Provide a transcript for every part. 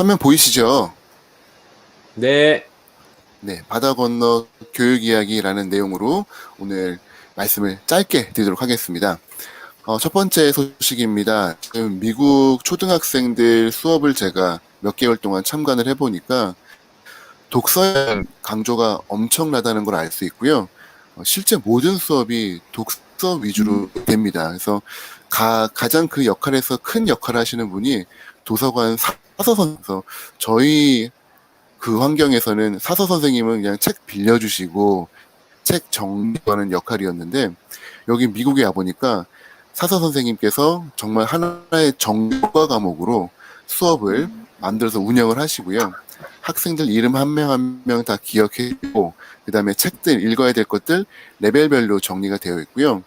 화면 보이시죠? 네. 네, 바다 건너 교육 이야기라는 내용으로 오늘 말씀을 짧게 드리도록 하겠습니다. 어, 첫 번째 소식입니다. 지금 미국 초등학생들 수업을 제가 몇 개월 동안 참관을 해보니까 독서의 강조가 엄청나다는 걸 알 수 있고요. 어, 실제 모든 수업이 독서 위주로 됩니다. 그래서 가, 가장 그 역할에서 큰 역할을 하시는 분이 도서관 사서 선생서 저희 그 환경에서는 사서 선생님은 그냥 책 빌려주시고 책 정리하는 역할이었는데 여기 미국에 와 보니까 사서 선생님께서 정말 하나의 정과 과목으로 수업을 만들어서 운영을 하시고요. 학생들 이름 한 명 한 명 다 기억해고 그다음에 책들 읽어야 될 것들 레벨별로 정리가 되어 있고요.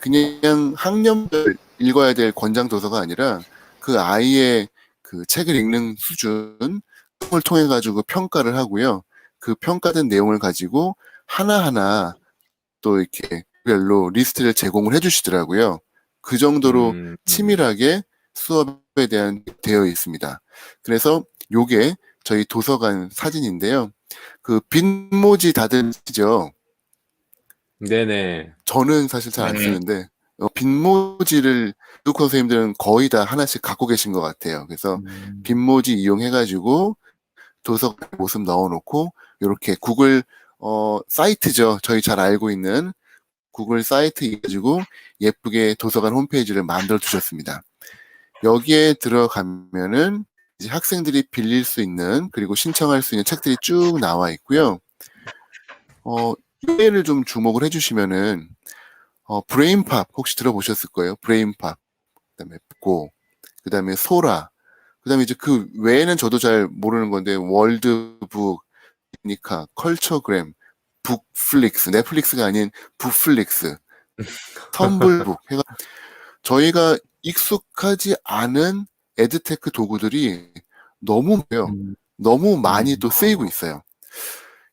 그냥 학년별 읽어야 될 권장 도서가 아니라 그 아이의 그 책을 읽는 수준 을 통해 가지고 평가를 하고요. 그 평가된 내용을 가지고 하나하나 또 이렇게 별로 리스트를 제공을 해 주시더라고요. 그 정도로 음, 음. 치밀하게 수업에 대한 되어 있습니다. 그래서 요게 저희 도서관 사진인데요. 그 빈모지 다들 쓰죠. 네네. 저는 사실 잘안 네. 쓰는데 어, 빈모지를 미국 선생님들은 거의 다 하나씩 갖고 계신 것 같아요. 그래서 음. 빈모지 이용해가지고 도서관 모습 넣어놓고 이렇게 구글 어, 사이트죠. 저희 잘 알고 있는 구글 사이트 가지고 예쁘게 도서관 홈페이지를 만들어 두셨습니다. 여기에 들어가면은 이제 학생들이 빌릴 수 있는 그리고 신청할 수 있는 책들이 쭉 나와 있고요. 어, 이를 좀 주목을 해주시면은 어, 브레인팝 혹시 들어보셨을 거예요. 브레인팝 그다음에 고 그다음에 소라 그다음에 이제 그 외에는 저도 잘 모르는 건데 월드북, 니카, 컬처그램, 북플릭스, 넷플릭스가 아닌 북플릭스, 텀블북 해가 저희가 익숙하지 않은 에드테크 도구들이 너무 많아요. 음. 너무 많이 음. 또 쓰이고 있어요.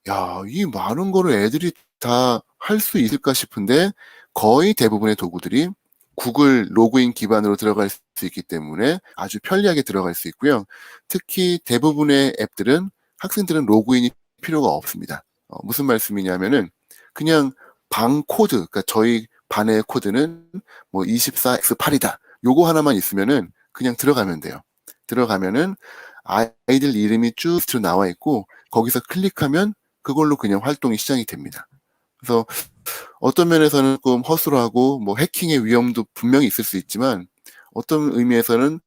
야, 이 많은 거를 애들이 다 할 수 있을까 싶은데 거의 대부분의 도구들이 구글 로그인 기반으로 들어갈 수 있기 때문에 아주 편리하게 들어갈 수 있고요. 특히 대부분의 앱들은 학생들은 로그인이 필요가 없습니다. 어, 무슨 말씀이냐면은 그냥 방 코드, 그러니까 저희 반의 코드는 뭐 24x8이다. 요거 하나만 있으면은 그냥 들어가면 돼요. 들어가면은 아이들 이름이 쭉 나와 있고 거기서 클릭하면 그걸로 그냥 활동이 시작이 됩니다. 그래서 어떤 면에서는 조금 허술하고 뭐 해킹의 위험도 분명히 있을 수 있지만 어떤 의미에서는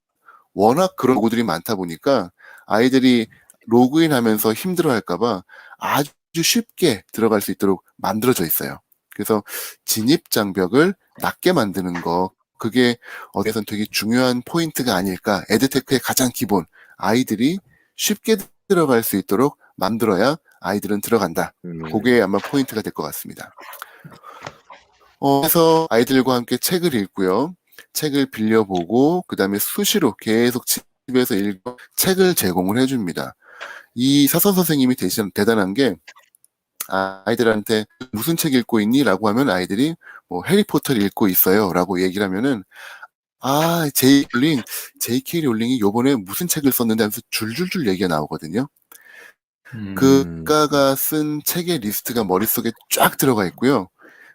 워낙 그런 도구들이 많다 보니까 아이들이 로그인 하면서 힘들어 할까봐 아주 쉽게 들어갈 수 있도록 만들어져 있어요. 그래서 진입 장벽을 낮게 만드는 거, 그게 어디선 되게 중요한 포인트가 아닐까. 에드테크의 가장 기본. 아이들이 쉽게 들어갈 수 있도록 만들어야 아이들은 들어간다. 음. 그게 아마 포인트가 될 것 같습니다. 어, 그래서 아이들과 함께 책을 읽고요. 책을 빌려보고, 그 다음에 수시로 계속 집에서 읽고 책을 제공을 해줍니다. 이 사선 선생님이 대신 대단한 게, 아, 아이들한테 무슨 책 읽고 있니? 라고 하면 아이들이 뭐 해리포터를 읽고 있어요. 라고 얘기를 하면은, 아, 제이 롤링, J.K. 롤링이 요번에 무슨 책을 썼는데 하면서 줄줄줄 얘기가 나오거든요. 음. 그가가 쓴 책의 리스트가 머릿속에 쫙 들어가 있고요.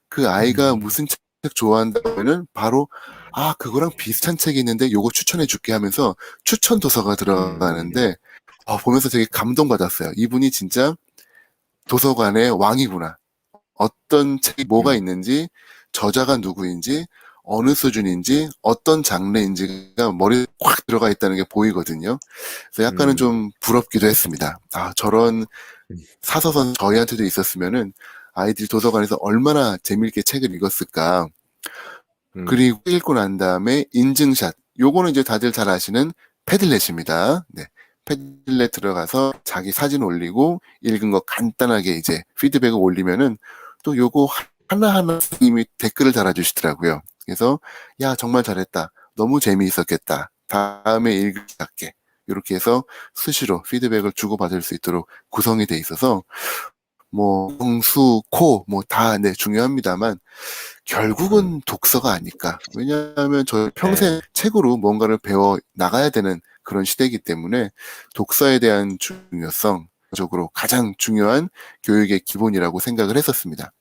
그 아이가 음. 무슨 책 좋아한다면은 바로 아 그거랑 비슷한 책이 있는데 요거 추천해 줄게 하면서 추천 도서가 들어가는데 아, 보면서 되게 감동받았어요. 이분이 진짜 도서관의 왕이구나. 어떤 책이 뭐가 음. 있는지 저자가 누구인지 어느 수준인지 어떤 장르인지가 머리에 확 들어가 있다는 게 보이거든요. 그래서 약간은 음. 좀 부럽기도 했습니다. 아, 저런 음. 사서선 저희한테도 있었으면은 아이들이 도서관에서 얼마나 재미있게 책을 읽었을까. 음. 그리고 읽고 난 다음에 인증샷. 요거는 이제 다들 잘 아시는 패들렛입니다. 네. 패들렛 들어가서 자기 사진 올리고 읽은 거 간단하게 이제 피드백을 올리면은 또 요거 하나하나 님이 댓글을 달아주시더라고요. 그래서 야 정말 잘했다. 너무 재미있었겠다. 다음에 읽을게. 이렇게 해서 수시로 피드백을 주고받을 수 있도록 구성이 돼 있어서 뭐 수, 코, 뭐 다 네, 중요합니다만 결국은 독서가 아닐까. 왜냐하면 저 평생 책으로 뭔가를 배워 나가야 되는 그런 시대이기 때문에 독서에 대한 중요성, 적으로 가장 중요한 교육의 기본이라고 생각을 했었습니다.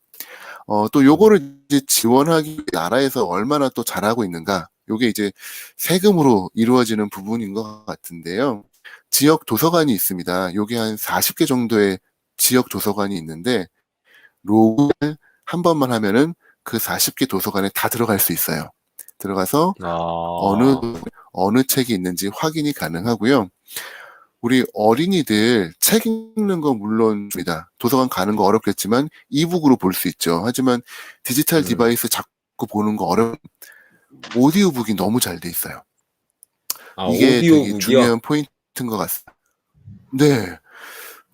어, 또 요거를 이제 지원하기 나라에서 얼마나 또 잘하고 있는가. 요게 이제 세금으로 이루어지는 부분인 것 같은데요. 지역 도서관이 있습니다. 요게 한 40개 정도의 지역 도서관이 있는데, 로그를 한 번만 하면은 그 40개 도서관에 다 들어갈 수 있어요. 들어가서 아. 어느 어느 책이 있는지 확인이 가능하고요. 우리 어린이들 책 읽는 거 물론입니다. 도서관 가는 거 어렵겠지만 이북으로 볼 수 있죠. 하지만 디지털 음. 디바이스 자꾸 보는 거 어려운 오디오북이 너무 잘 돼 있어요. 아, 이게 되게? 중요한 포인트인 것 같습니다. 네.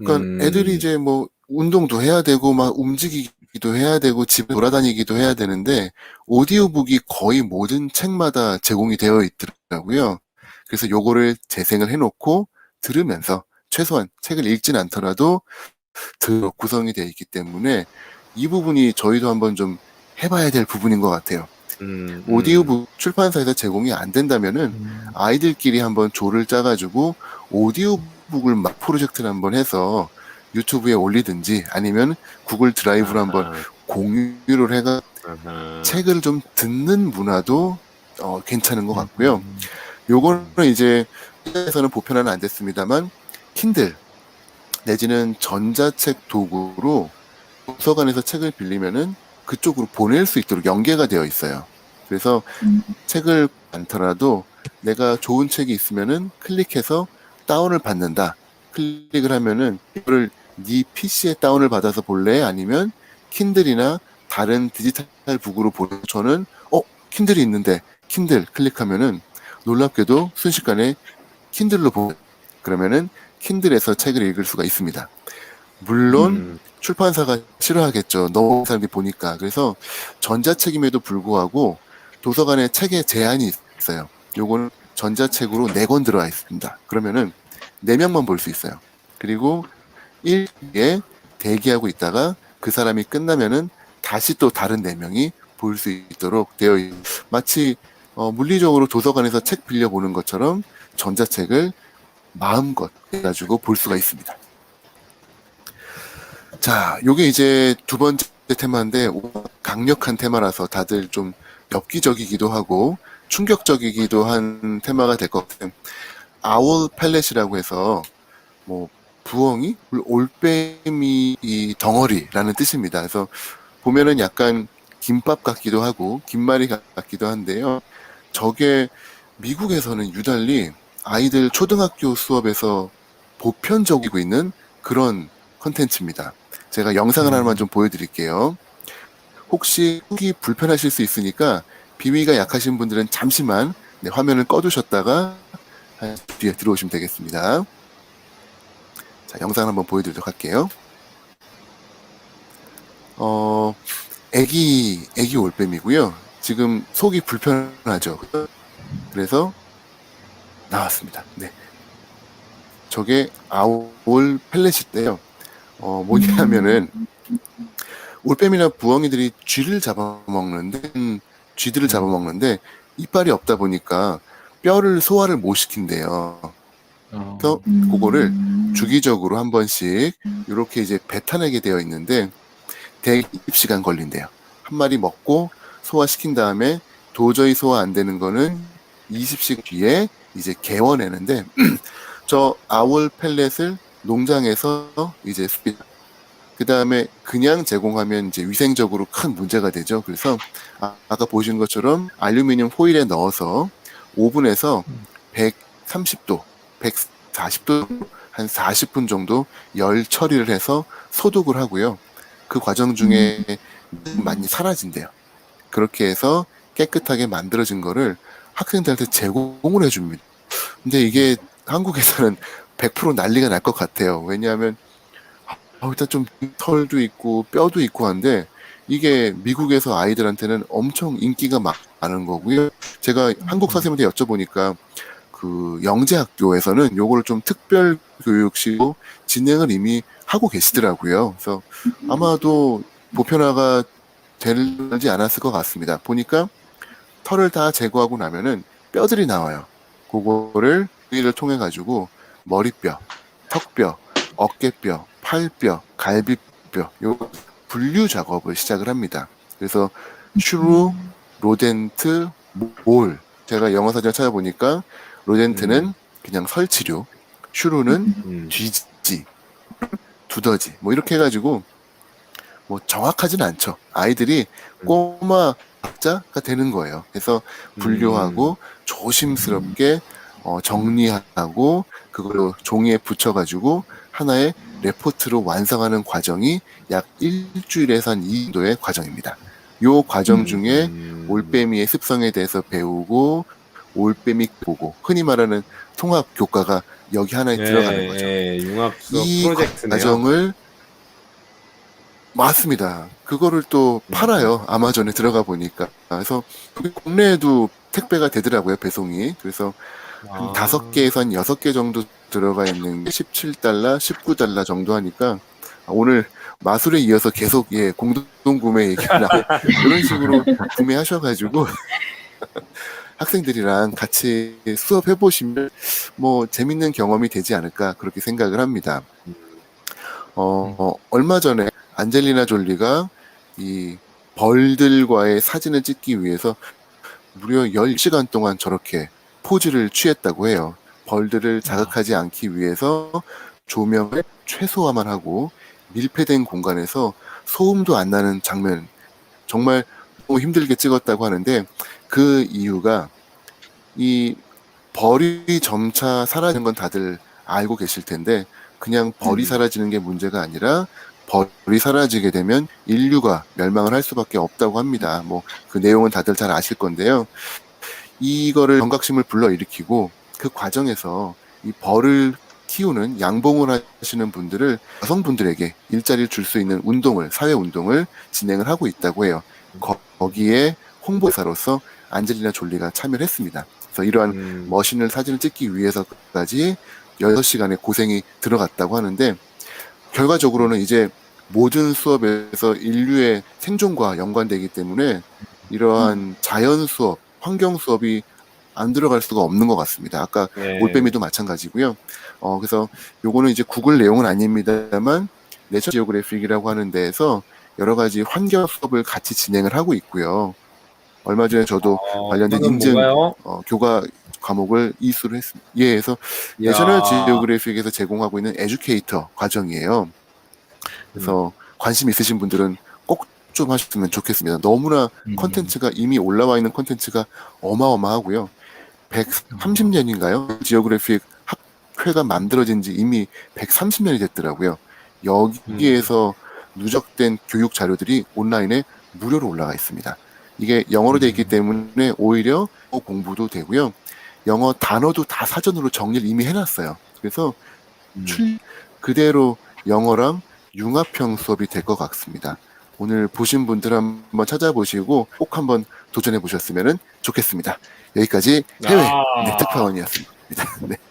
그러니까 음. 애들이 이제 뭐 운동도 해야 되고 막 움직이기도 해야 되고 집에 돌아다니기도 해야 되는데 오디오북이 거의 모든 책마다 제공이 되어 있더라고요. 그래서 요거를 재생을 해놓고 들으면서 최소한 책을 읽진 않더라도 들 구성이 되어 있기 때문에 이 부분이 저희도 한번 좀 해봐야 될 부분인 것 같아요. 음, 음. 오디오북 출판사에서 제공이 안 된다면은 음. 아이들끼리 한번 조를 짜가지고 오디오 북을 막 프로젝트를 한번 해서 유튜브에 올리든지 아니면 구글 드라이브로 한번 공유를 해가. 책을 좀 듣는 문화도 어, 괜찮은 것 같고요. 음. 요거는 이제 에서는 보편화는 안 됐습니다만 킨들 내지는 전자책 도구로 도서관에서 책을 빌리면은 그쪽으로 보낼 수 있도록 연계가 되어 있어요. 그래서 음. 책을 않더라도 내가 좋은 책이 있으면은 클릭해서 다운을 받는다. 클릭을 하면은 이거를 네 PC에 다운을 받아서 볼래? 아니면 킨들이나 다른 디지털 북으로 보내 저는 어 킨들이 있는데 킨들 클릭하면은 놀랍게도 순식간에 킨들로 보 그러면은 킨들에서 책을 읽을 수가 있습니다. 물론 음, 출판사가 싫어하겠죠. 너무 사람들이 보니까. 그래서 전자책임에도 불구하고 도서관에 책에 제한이 있어요. 요거는 전자책으로 4권 들어와 있습니다. 그러면은 4명만 볼 수 있어요. 그리고 1에 대기하고 있다가 그 사람이 끝나면은 다시 또 다른 4명이 볼 수 있도록 되어 있 마치 어, 물리적으로 도서관에서 책 빌려 보는 것처럼 전자책을 마음껏 해가지고 볼 수가 있습니다. 자, 요게 이제 두 번째 테마인데 강력한 테마라서 다들 좀 엽기적이기도 하고 충격적이기도 한 테마가 될 것 같아요. 아울 팰렛이라고 해서 뭐 부엉이, 올빼미 이 덩어리라는 뜻입니다. 그래서 보면은 약간 김밥 같기도 하고 김말이 같기도 한데요. 저게 미국에서는 유달리 아이들 초등학교 수업에서 보편적이고 있는 그런 컨텐츠입니다. 제가 영상을 하나만 좀 보여드릴게요. 혹시 보기 불편하실 수 있으니까 비위가 약하신 분들은 잠시만 네, 화면을 꺼두셨다가 한 뒤에 들어오시면 되겠습니다. 자, 영상 한번 보여드리도록 할게요. 어, 애기, 애기 올빼미고요. 지금 속이 불편하죠. 그래서 나왔습니다. 네. 저게 아올 펠렛인데요. 어, 뭐냐면은 올빼미나 부엉이들이 쥐를 잡아먹는데 음, 쥐들을 잡아먹는데 이빨이 없다 보니까 뼈를 소화를 못 시킨대요. 어. 그래서 그거를 주기적으로 한 번씩 이렇게 이제 뱉어내게 되어 있는데 대기 시간 걸린대요. 한 마리 먹고 소화시킨 다음에 도저히 소화 안 되는 거는 20시간 뒤에 이제 개워내는데 저 아울 펠렛을 농장에서 이제 그 다음에 그냥 제공하면 이제 위생적으로 큰 문제가 되죠. 그래서 아, 아까 보신 것처럼 알루미늄 호일에 넣어서 오븐에서 130도, 140도 한 40분 정도 열 처리를 해서 소독을 하고요. 그 과정 중에 많이 사라진대요. 그렇게 해서 깨끗하게 만들어진 거를 학생들한테 제공을 해줍니다. 근데 이게 한국에서는 100% 난리가 날 것 같아요. 왜냐하면 아, 일단 좀 털도 있고 뼈도 있고 한데 이게 미국에서 아이들한테는 엄청 인기가 많은 거고요. 제가 한국 선생님한테 여쭤보니까 그 영재학교에서는 요거를 좀 특별 교육식으로 진행을 이미 하고 계시더라고요. 그래서 아마도 보편화가 되지 않았을 것 같습니다. 보니까 털을 다 제거하고 나면은 뼈들이 나와요. 그거를 부위를 통해 가지고 머리뼈, 턱뼈, 어깨뼈, 팔뼈, 갈비뼈 요 분류 작업을 시작을 합니다. 그래서 슈루, 로덴트, 몰 제가 영어 사전 찾아보니까 로덴트는 그냥 설치류, 슈루는 음. 쥐지, 두더지 뭐 이렇게 해가지고 뭐 정확하진 않죠. 아이들이 꼬마 학자가 되는 거예요. 그래서 분류하고 조심스럽게 어, 정리하고 그걸로 종이에 붙여가지고 하나의 레포트로 완성하는 과정이 약 일주일에서 한 2주의 과정입니다. 요 과정 중에 음. 올빼미의 습성에 대해서 배우고 올빼미 보고 흔히 말하는 통합 교과가 여기 하나에 예, 들어가는 거죠. 예, 융합 이 프로젝트네요. 과정을 맞습니다. 그거를 또 음. 팔아요. 아마존에 들어가 보니까. 그래서 그게 국내에도 택배가 되더라고요. 배송이. 그래서 한 아. 다섯 개에서 한 여섯 개 정도 들어가 있는 게 17달러, 19달러 정도 하니까 오늘 마술에 이어서 계속 예 공동 구매 얘기가 나 이런 식으로 구매하셔가지고 학생들이랑 같이 수업 해 보시면 뭐 재밌는 경험이 되지 않을까 그렇게 생각을 합니다. 어, 어, 얼마 전에 안젤리나 졸리가 이 벌들과의 사진을 찍기 위해서 무려 10시간 동안 저렇게 포즈를 취했다고 해요. 벌들을 자극하지 않기 위해서 조명을 최소화만 하고 밀폐된 공간에서 소음도 안 나는 장면 정말 너무 힘들게 찍었다고 하는데 그 이유가 이 벌이 점차 사라지는 건 다들 알고 계실 텐데 그냥 벌이 음. 사라지는 게 문제가 아니라 벌이 사라지게 되면 인류가 멸망을 할 수밖에 없다고 합니다. 뭐 그 내용은 다들 잘 아실 건데요. 이거를 경각심을 불러일으키고 그 과정에서 이 벌을 키우는 양봉을 하시는 분들을 여성분들에게 일자리를 줄 수 있는 운동을 사회 운동을 진행을 하고 있다고 해요. 거, 거기에 홍보사로서 안젤리나 졸리가 참여를 했습니다. 그래서 이러한 음. 머신을 사진을 찍기 위해서까지 6시간의 고생이 들어갔다고 하는데 결과적으로는 이제 모든 수업에서 인류의 생존과 연관되기 때문에 이러한 자연 수업, 환경 수업이 안 들어갈 수가 없는 것 같습니다. 아까 예. 올빼미도 마찬가지고요. 어, 그래서 요거는 이제 구글 내용은 아닙니다만 내처 지오그래픽이라고 하는 데에서 여러 가지 환경 수업을 같이 진행을 하고 있고요. 얼마 전에 저도 어, 관련된 인증? 어, 교과 과목을 이수를 했습니다. 예, 그래서 야. 내셔널 지오그래픽에서 제공하고 있는 에듀케이터 과정이에요. 그래서 관심 있으신 분들은 꼭 좀 하셨으면 좋겠습니다. 너무나 음. 컨텐츠가 이미 올라와 있는 컨텐츠가 어마어마하고요. 130년인가요? 지오그래픽 학회가 만들어진 지 이미 130년이 됐더라고요. 여기에서 누적된 교육 자료들이 온라인에 무료로 올라가 있습니다. 이게 영어로 되어 있기 때문에 오히려 공부도 되고요. 영어 단어도 다 사전으로 정리를 이미 해놨어요. 그래서 음. 출 그대로 영어랑 융합형 수업이 될 것 같습니다. 오늘 보신 분들 한번 찾아보시고 꼭 한번 도전해 보셨으면 좋겠습니다. 여기까지 해외 아. 네, 특파원이었습니다. 네.